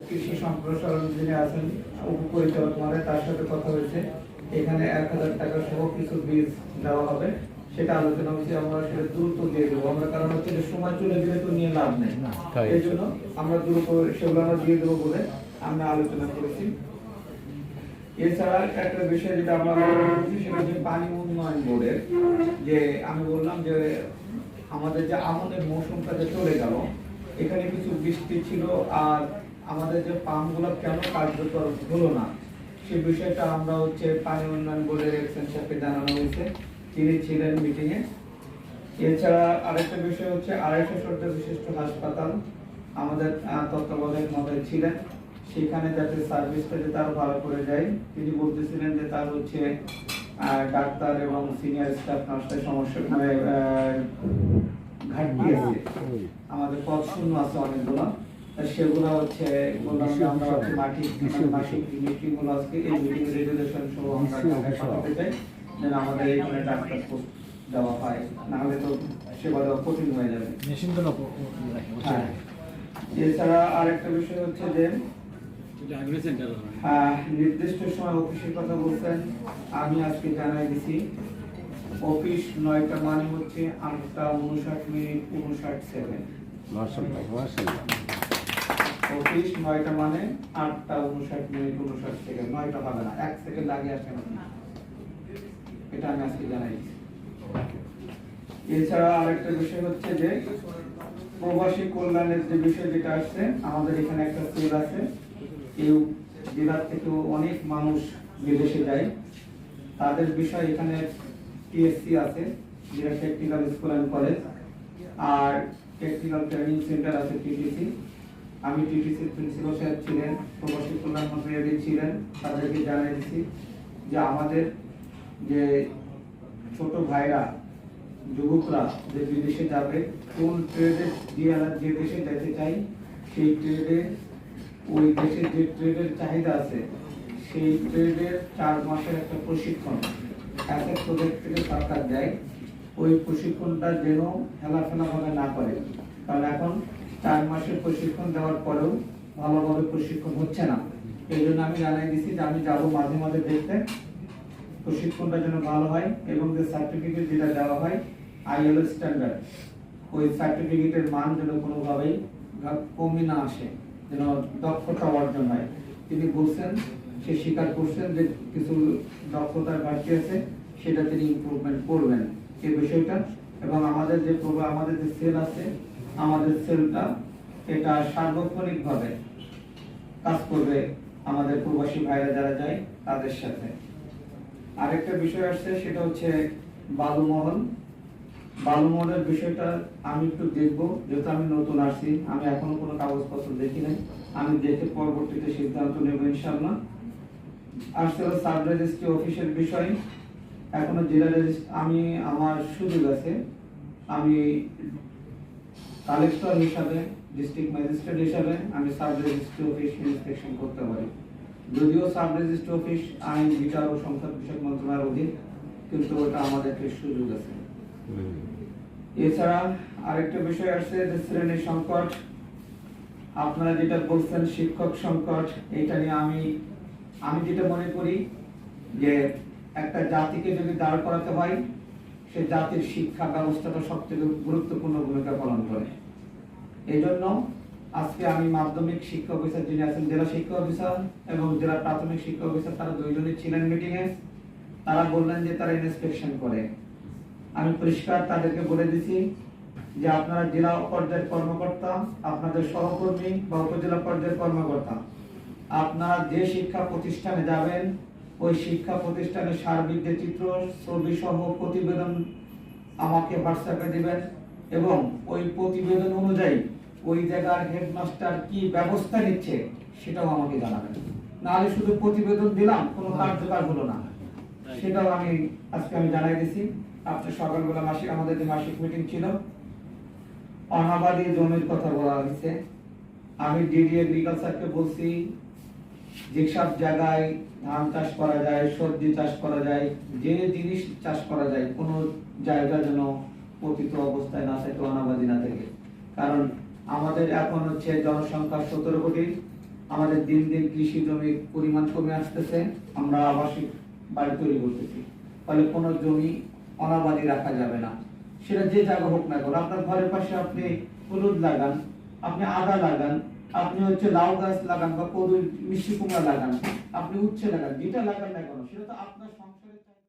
কৃষি সম্প্রসারণ যিনি আছেন উপপরিচালক মহোদয় তার সাথে কথা হয়েছে। এখানে এক হাজার টাকা সহ কিছু বীজ দেওয়া হবে। সেটা আলোচনা হচ্ছে আমরা সেটা দ্রুত দিয়ে দেবো। আমরা কারণ হচ্ছে সময় চলে গেলে তো নিয়ে লাভ নেই। এই জন্য আমরা দ্রুত সেগুলো আমরা দিয়ে দেবো বলে আমরা আলোচনা করেছি। এছাড়া একটা বিষয় যেটা আমরা সেটা হচ্ছে পানি উন্নয়ন বোর্ডের। যে আমি বললাম যে আমাদের যে আমনের মৌসুমটা যে চলে গেল এখানে কিছু বৃষ্টি ছিল আর আমাদের যে পাম্পগুলো কেন কার্যকর হলো না সেই বিষয়টা আমরা হচ্ছে পানি উন্নয়ন বোর্ডের এক্সেন সাহেবকে জানানো হয়েছে। তিনি ছিলেন মিটিং এ। এছাড়া আরেকটা বিষয় হচ্ছে আড়াইশো শয্যা বিশিষ্ট হাসপাতাল আমাদের তত্ত্বাবধায়ক মহোদয় ছিলেন। সেখানে যাতে সার্ভিসটা যাতে আরও ভালো করে যায় তিনি বলতেছিলেন যে তার হচ্ছে ডাক্তার এবং সিনিয়র স্টাফ নার্সের সমস্যা মানে ঘাটতি আছে। আমাদের পদ শূন্য আছে অনেকগুলো। সেগুলো হচ্ছে আমরা হচ্ছে মাসিক মাসিক মিটিং আজকে এই মিটিং রেজুলেশন সহ আমরা পাঠাতে চাই। যেন আমাদের এখানে ডাক্তার পোস্ট দেওয়া হয়। না হলে তো সেবা দেওয়া কঠিন হয়ে যাবে। হ্যাঁ। এছাড়া আরেকটা বিষয় হচ্ছে যে নির্দিষ্ট সময় অফিসের কথা বলছেন। আমি আজকে জানাই দিছি অফিস নয়টা মানে হচ্ছে আটটা উনষাট মিনিট উনষাট সেকেন্ড। নয়টা মানে আটটা উনষাট মিনিট উনষাট সেকেন্ড নয়টা হবে না এক সেকেন্ড আগে আসে না। এটা আমি আজকে এছাড়া আরেকটা বিষয় হচ্ছে যে প্রবাসী কল্যাণের যে বিষয় যেটা আসছে আমাদের এখানে একটা সেল আছে। এই জেলার থেকেও অনেক মানুষ বিদেশে যায়। তাদের বিষয় এখানে টিএসসি আছে যেটা টেকনিক্যাল স্কুল অ্যান্ড কলেজ আর টেকনিক্যাল ট্রেনিং সেন্টার আছে টিটিসি আমি টিটিসির প্রিন্সিপাল সাহেব ছিলেন, প্রবাসী কল্যাণ মন্ত্রী ছিলেন, তাদেরকে জানিয়ে দিচ্ছি যে আমাদের যে ছোট ভাইরা, যুবকরা যে বিদেশে যাবে, কোন ট্রেডে দিয়ে যে দেশে যেতে চাই, সেই ট্রেডে ওই দেশের যে ট্রেডের চাহিদা আছে, সেই ট্রেডের চার মাসের একটা প্রশিক্ষণ এক এক প্রজেক্ট থেকে সরকার দেয়। ওই প্রশিক্ষণটা যেন হেলাফেলা ভাবে না করে। কারণ এখন চার মাসের প্রশিক্ষণ দেওয়ার পরেও ভালোভাবে প্রশিক্ষণ হচ্ছে না। এই জন্য আমি জানাই দিছি যে আমি যাব মাঝে মাঝে দেখতে। প্রশিক্ষণটা যেন ভালো হয় এবং যে সার্টিফিকেট যেটা দেওয়া হয় আইএলও স্ট্যান্ডার্ড ওই সার্টিফিকেটের মান যেন কোনোভাবেই কমে না আসে, যেন দক্ষতা অর্জন হয়। তিনি বলছেন, সে স্বীকার করছেন যে কিছু দক্ষতার ঘাটতি আছে, সেটা তিনি ইমপ্রুভমেন্ট করবেন। এই বিষয়টা এবং আমাদের যে প্রোগ্রাম আমাদের যে সেল আছে, আমাদের সেলটা এটা সার্বক্ষণিকভাবে কাজ করবে আমাদের প্রবাসী ভাইরা যারা যায় তাদের সাথে। আরেকটা বিষয় আসছে, সেটা হচ্ছে বালুমহল বালুমহলের বিষয়টা আমি একটু দেখব, যেহেতু আমি নতুন আসছি, আমি এখনও কোনো কাগজপত্র দেখি নাই। আমি দেখে পরবর্তীতে সিদ্ধান্ত নেব ইনশাল্লাহ আসছে সাব রেজিস্ট্রি অফিসের বিষয়। এখনও জেলা আমি, আমার সুযোগ আছে। আমি কালেক্টর হিসাবে ডিস্ট্রিক্ট ম্যাজিস্ট্রেট হিসাবে, আমি সাব রেজিস্ট্রি অফিস ইন্সপেকশন করতে পারি। যদিও সাব রেজিস্ট্রি অফিস আইন, বিচার ও সংসদ বিষয়ক মন্ত্রণালয়ের অধীন, কিন্তু ওটা আমাদেরকে সুযোগ আছে। এছাড়া আরেকটা বিষয় আসছে যে শ্রেণি সংকট। আপনারা যেটা বলছেন শিক্ষক সংকট, এটা নিয়ে আমি আমি যেটা মনে করি যে একটা জাতিকে যদি দাঁড় করাতে হয়, সে জাতির শিক্ষা ব্যবস্থাটা সবথেকে গুরুত্বপূর্ণ ভূমিকা পালন করে। এই জন্য আজকে আমি মাধ্যমিক শিক্ষা অফিসার যিনি আছেন, জেলা শিক্ষা অফিসার এবং জেলা প্রাথমিক শিক্ষা অফিসার, তারা দুইজনই ছিলেন মিটিংয়ে। তারা বললেন যে তারা ইন্সপেকশন করে। আমি পরিষ্কার তাদেরকে বলে দিছি যে আপনারা জেলা পর্যায়ের কর্মকর্তা, আপনাদের সহকর্মী বা উপজেলা পর্যায়ের কর্মকর্তা, আপনারা যে শিক্ষা প্রতিষ্ঠানে যাবেন ওই শিক্ষা প্রতিষ্ঠানের সার্বিক যে চিত্র ছবি সহ প্রতিবেদন আমাকে হোয়াটসঅ্যাপে দিবেন এবং ওই প্রতিবেদন অনুযায়ী ওই জায়গার হেডমাস্টার কি ব্যবস্থা নিচ্ছে সেটাও আমাকে জানাবেন। নাহলে শুধু প্রতিবেদন দিলাম কোনো কার্যকর হলো না। সেটাও আমি আজকে আমি জানাই দিছি। আজকে সকালবেলা মাসিক আমাদের যে মাসিক মিটিং ছিল অনাবাদী জমির কথা বলা হয়েছে। আমি ডিডি এগ্রিকালচারকে বলছি যেসব জায়গায় ধান চাষ করা যায়, সবজি চাষ করা যায়, যে জিনিস চাষ করা যায়, কোনো জায়গা যেন পতিত অবস্থায় না থাকে, অনাবাদী না থাকে। কারণ আমাদের এখন হচ্ছে জনসংখ্যা সতেরো কোটি। আমাদের দিন দিন কৃষি জমির পরিমাণ কমে আসতেছে। আমরা আবাসিক বাড়ি তৈরি করতেছি। ফলে কোনো জমি অনাবাদি রাখা যাবে না। সেটা যে জায়গা হোক না কেন, আপনার ঘরের পাশে আপনি হলুদ লাগান, আপনি আদা লাগান আপনি হচ্ছে লাউ গাছ লাগান বা কদু মিষ্টি কুমড়া লাগান, আপনি উচ্ছে লাগান, যেটা লাগান না কেন, সেটা তো আপনার সংসার